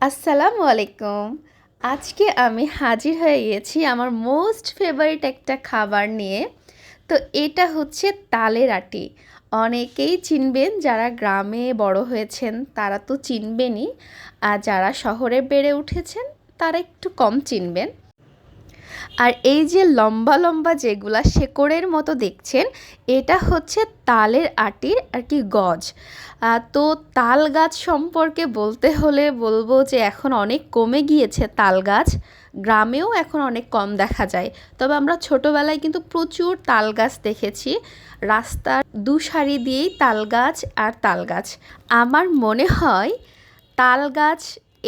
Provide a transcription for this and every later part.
আসসালামু আলাইকুম। আজকে আমি হাজির হয়ে গিয়েছি আমার মোস্ট ফেভারিট একটা খাবার নিয়ে। তো এটা হচ্ছে তালের আটি। অনেকেই চিনবেন, যারা গ্রামে বড় হয়েছেন তারা তো চিনবেনই। আর যারা শহরে বেড়ে উঠেছেন তারা একটু কম চিনবেন। আর এই যে লম্বা লম্বা যেগুলা শেকড়ের মতো দেখছেন, এটা হচ্ছে তালের আটির আর কি গজ তো তাল গাছ সম্পর্কে বলতে হলে বলব যে এখন অনেক কমে গিয়েছে তাল গাছ, গ্রামেও এখন অনেক কম দেখা যায়। তবে আমরা ছোটোবেলায় কিন্তু প্রচুর তাল গাছ দেখেছি, রাস্তার দু সারি দিয়েই তাল গাছ আর তাল গাছ। আমার মনে হয় তাল গাছ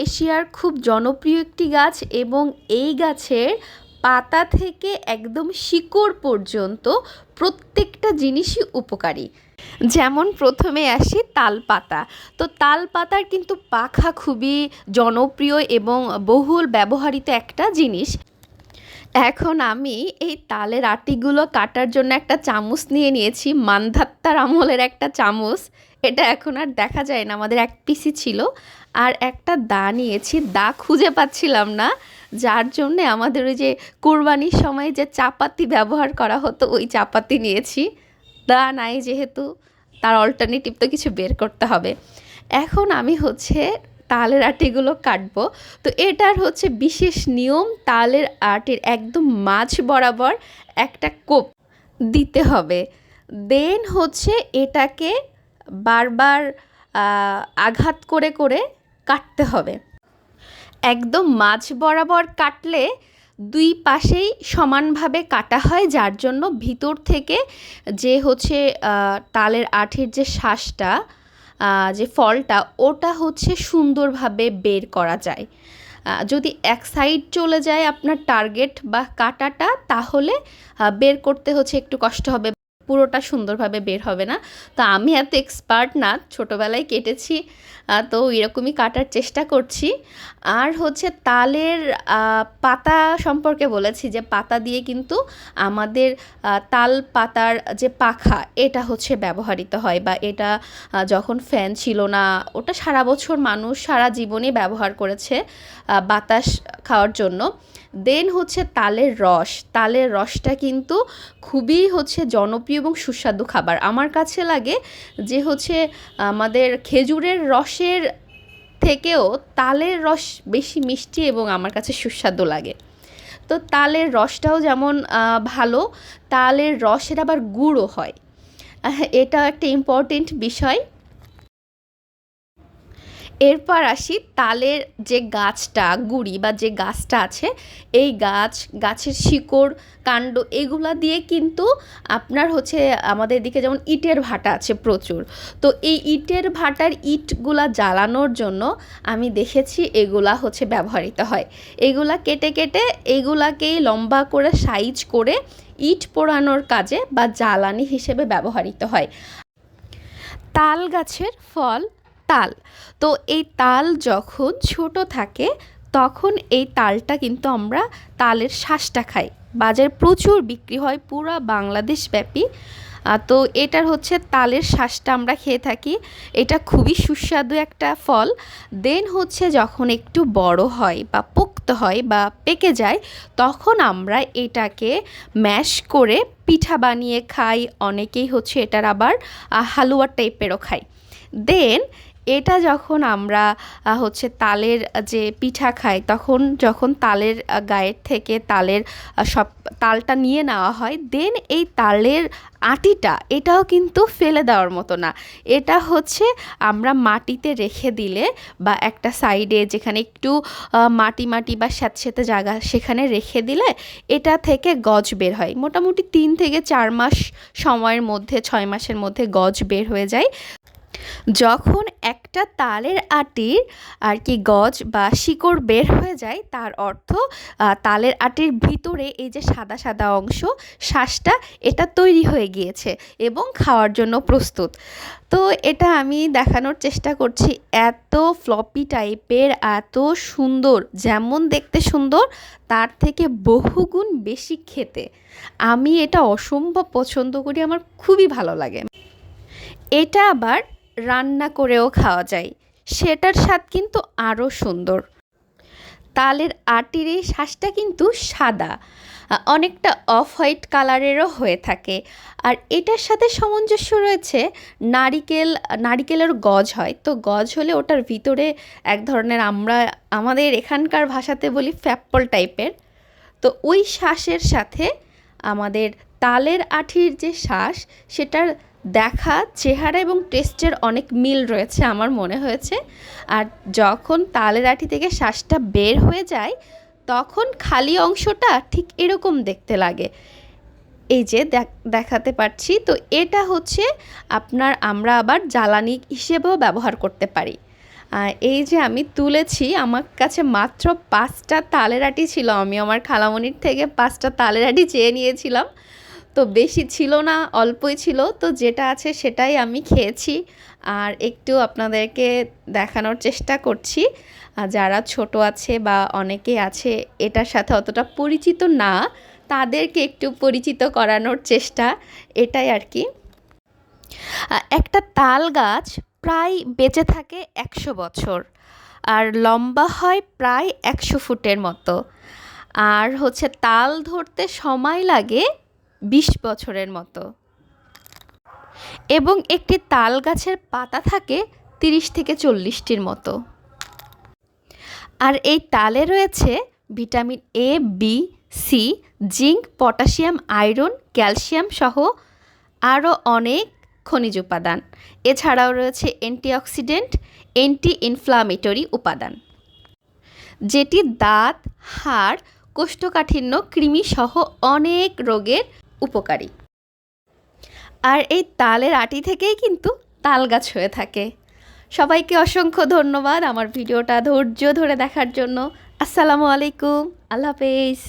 এশিয়ার খুব জনপ্রিয় একটি গাছ এবং এই গাছের পাতা থেকে একদম শিকড় পর্যন্ত প্রত্যেকটা জিনিসই উপকারী। যেমন প্রথমে আসি তাল পাতা তো তাল পাতার কিন্তু পাখা খুবই জনপ্রিয় এবং বহুল ব্যবহৃত একটা জিনিস। এখন আমি এই তালের আটিগুলো কাটার জন্য একটা চামচ নিয়ে নিয়েছি, মান্ধাত্তার আমলের একটা চামচ। এটা এখন আর দেখা যায় না, আমাদের এক পিসি ছিল। আর একটা দা নিয়েছি, দা খুঁজে পাচ্ছিলাম না। যার জন্যে আমাদের ওই যে কোরবানির সময় যে চাপাতি ব্যবহার করা হতো, ওই চাপাতি নিয়েছি। তা নাই যেহেতু, তার অল্টারনেটিভ তো কিছু বের করতে হবে। এখন আমি হচ্ছে তালের আটিগুলো কাটবো। তো এটার হচ্ছে বিশেষ নিয়ম, তালের আটির একদম মাঝ বরাবর একটা কোপ দিতে হবে। দেন হচ্ছে এটাকে বারবার আঘাত করে করে কাটতে হবে। একদম মাঝ বরাবর কাটলে দুই পাশেই সমানভাবে কাটা হয়, যার জন্য ভিতর থেকে যে হচ্ছে তালের আঠির যে শ্বাসটা যে ফলটা, ওটা হচ্ছে সুন্দরভাবে বের করা যায়। যদি এক সাইড চলে যায় আপনার টার্গেট বা কাটাটা, তাহলে বের করতে হচ্ছে একটু কষ্ট হবে। পুরোটা সুন্দরভাবে বের হবে না। তো আমি এত এক্সপার্ট না, ছোটোবেলায় কেটেছি তো এরকমই কাটার চেষ্টা করছি। আর হচ্ছে তালের পাতা সম্পর্কে বলেছি যে পাতা দিয়ে কিন্তু আমাদের তাল পাতার যে পাখা, এটা হচ্ছে ব্যবহৃত হয় বা এটা যখন ফ্যান ছিল না, ওটা সারা বছর মানুষ সারা জীবনে ব্যবহার করেছে বাতাস খাওয়ার জন্য। দেন হচ্ছে তালের রস। তালের রসটা কিন্তু খুবই হচ্ছে জনপ্রিয় এবং সুস্বাদু খাবার। আমার কাছে লাগে যে হচ্ছে আমাদের খেজুরের রসের থেকেও তালের রস বেশি মিষ্টি এবং আমার কাছে সুস্বাদু লাগে। তো তালের রসটাও যেমন ভালো, তালের রসের আবার গুঁড়ো হয়। এটা একটা ইম্পর্টেন্ট বিষয়। এরপর আসি তালের যে গাছটা, গুড়ি বা যে গাছটা আছে, এই গাছ, গাছের শিকড়, কাণ্ড এগুলা দিয়ে কিন্তু আপনার হচ্ছে আমাদের দিকে যেমন ইটের ভাটা আছে প্রচুর। তো এই ইটের ভাটার ইটগুলা জ্বালানোর জন্য আমি দেখেছি এগুলা হচ্ছে ব্যবহৃত হয়। এগুলা কেটে কেটে এগুলাকেই লম্বা করে সাইজ করে ইট পোড়ানোর কাজে বা জ্বালানি হিসেবে ব্যবহৃত হয়। তাল গাছের ফল তাল। তো এই তাল যখন ছোট থাকে, তখন এই তালটা কিন্তু আমরা তালের শ্বাসটা খাই। বাজারে প্রচুর বিক্রি হয় পুরো বাংলাদেশ ব্যাপী। তো এটার হচ্ছে তালের শ্বাসটা আমরা খেয়ে থাকি। এটা খুবই সুস্বাদু একটা ফল। দেন হচ্ছে যখন একটু বড় হয় বা পোক্ত হয় বা পেকে যায়, তখন আমরা এটাকে ম্যাশ করে পিঠা বানিয়ে খাই। অনেকেই হচ্ছে এটার আবার হালুয়া টাইপেরও খাই দেন এটা যখন আমরা হচ্ছে তালের যে পিঠা খাই, তখন যখন তালের গায়ের থেকে তালের সব তালটা নিয়ে নেওয়া হয় দেন এই তালের আটিটা, এটাও কিন্তু ফেলে দেওয়ার মতো না। এটা হচ্ছে আমরা মাটিতে রেখে দিলে বা একটা সাইডে যেখানে একটু মাটি মাটি বা স্যাঁতস্যাঁতে জায়গা সেখানে রেখে দিলে এটা থেকে গজ বের হয়। মোটামুটি তিন থেকে চার মাস সময়ের মধ্যে, ছয় মাসের মধ্যে গজ বের হয়ে যায়। যখন একটা তালের আটির আর কি গজ বা শিকড় বের হয়ে যায়, তার অর্থ তালের আটির ভিতরে এই যে সাদা সাদা অংশ শ্বাসটা এটা তৈরি হয়ে গিয়েছে এবং খাওয়ার জন্য প্রস্তুত। তো এটা আমি দেখানোর চেষ্টা করছি, এত ফ্লপি টাইপের এত সুন্দর, যেমন দেখতে সুন্দর, তার থেকে বহুগুণ বেশি খেতে। আমি এটা অসম্ভব পছন্দ করি, আমার খুবই ভালো লাগে। এটা আবার রান্না করেও খাওয়া যায়। সেটার স্বাদ কিন্তু আরও সুন্দর। তালের আটির এই শ্বাসটা কিন্তু সাদা, অনেকটা অফ হোয়াইট কালারেরও হয়ে থাকে। আর এটার সাথে সামঞ্জস্য রয়েছে নারিকেল, নারিকেলের গজ হয়। তো গজ হলে ওটার ভিতরে এক ধরনের আমরা, আমাদের এখানকার ভাষাতে বলি ফ্যাপল টাইপের। তো ওই শ্বাসের সাথে আমাদের তালের আঠির যে শ্বাস সেটার দেখা, চেহারা এবং টেস্টের অনেক মিল রয়েছে আমার মনে হয়েছে। আর যখন তালের আঠি থেকে শ্বাসটা বের হয়ে যায়, তখন খালি অংশটা ঠিক এরকম দেখতে লাগে। এই যে দেখ- দেখাতে পারছি, তো এটা হচ্ছে আপনার আমরা আবার জ্বালানি হিসেবেও ব্যবহার করতে পারি। এই যে আমি তুলেছি, আমার কাছে মাত্র পাঁচটা তালের আটি ছিল। আমি আমার খালামণির থেকে পাঁচটা তালের আটি চেয়ে নিয়েছিলাম। তো বেশি ছিল না, অল্পই ছিল। তো যেটা আছে সেটাই আমি খেয়েছি। আর একটু আপনাদেরকে দেখানোর চেষ্টা করছি। যারা ছোট আছে বা অনেকে আছে, এটার সাথে অতটা পরিচিত না, তাদেরকে একটু পরিচিত করানোর চেষ্টা, এটাই আর কি। একটা তাল গাছ প্রায় বেঁচে থাকে একশো বছর, আর লম্বা হয় প্রায় একশো ফুটের মতো। আর হচ্ছে তাল ধরতে সময় লাগে বিশ বছরের মতো। এবং একটি তাল গাছের পাতা থাকে তিরিশ থেকে চল্লিশটির মতো। আর এই তালে রয়েছে vitamin A, B, C, zinc, potassium, iron, calcium সহ আরও অনেক খনিজ উপাদান। এছাড়াও রয়েছে অ্যান্টিঅক্সিডেন্ট অ্যান্টি ইনফ্লামেটরি উপাদান, যেটি দাঁত, হাড়, কোষ্ঠকাঠিন্য, কৃমি সহ অনেক রোগের উপকারী। আর এই তালের আটি থেকেই কিন্তু তাল গাছ হয়ে থাকে। সবাইকে অসংখ্য ধন্যবাদ আমার ভিডিওটা ধৈর্য ধরে দেখার জন্য। আসসালামু আলাইকুম। আল্লাহ হাফেজ।